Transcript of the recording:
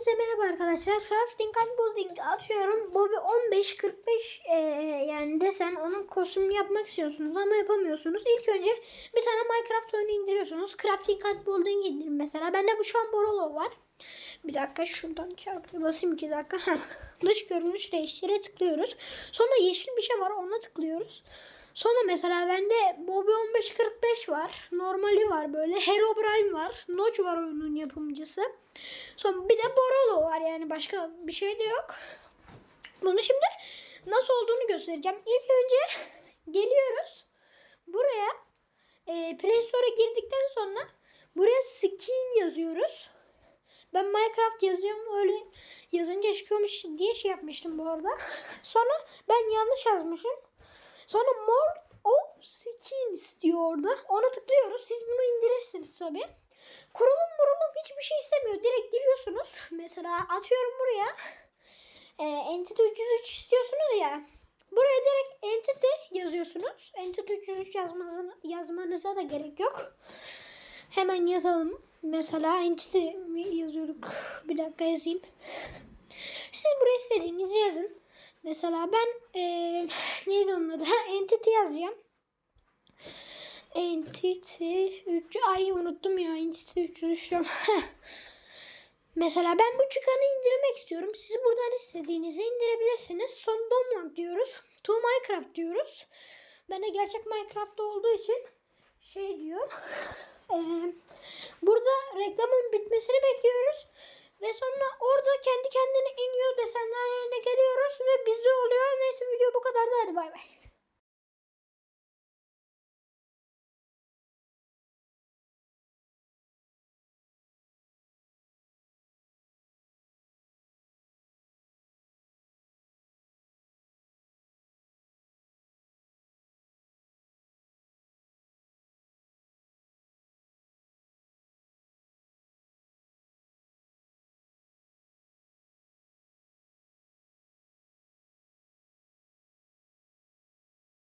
Hepinize merhaba arkadaşlar. Crafting and Building atıyorum. Bobby 15 45 eee, yani desen onun kostümünü yapmak istiyorsunuz ama yapamıyorsunuz. İlk önce bir tane Minecraft oyunu indiriyorsunuz. Crafting and Building indirin mesela. Bende bu şu an Borolo var. Bir dakika şuradan çarpıya basayım iki dakika. Dış görünüş değiştire tıklıyoruz. Sonra yeşil bir şey var ona tıklıyoruz. Sonra mesela bende Bobby 1545 var. Normali var böyle. Herobrine var. Notch var oyunun yapımcısı. Sonra bir de Borolo var yani başka bir şey de yok. Bunu şimdi nasıl olduğunu göstereceğim. İlk önce geliyoruz. Buraya e, Play Store'a girdikten sonra buraya skin yazıyoruz. Ben Minecraft yazıyorum öyle yazınca çıkıyormuş diye şey yapmıştım bu arada. Sonra ben yanlış yazmışım. Sonra More of Skins diyor orada. Ona tıklıyoruz. Siz bunu indirirsiniz tabi. Kurulum murulum hiçbir şey istemiyor. Direkt giriyorsunuz. Mesela atıyorum buraya. E, Entity 303 istiyorsunuz ya. Buraya direkt Entity yazıyorsunuz. Entity 303 yazmanıza, yazmanıza da gerek yok. Hemen yazalım. Mesela Entity mi yazıyorduk? Bir dakika yazayım. Siz buraya istediğinizi yazın. Mesela ben eee neydi onun adı? Entity yazacağım. Entity 3 ay unuttum ya Entity 303 Mesela ben bu çıkanı indirmek istiyorum. Siz buradan istediğinizi indirebilirsiniz. Son download diyoruz. To Minecraft diyoruz. Ben de gerçek Minecraft'ta olduğu için şey diyor. Eee, burada reklamın bitmesini bekliyoruz. Ve sonra orada kendi kendine iniyor desenler yerine geliyoruz ve bizde oluyor. Neyse video bu kadar da hadi bay bay.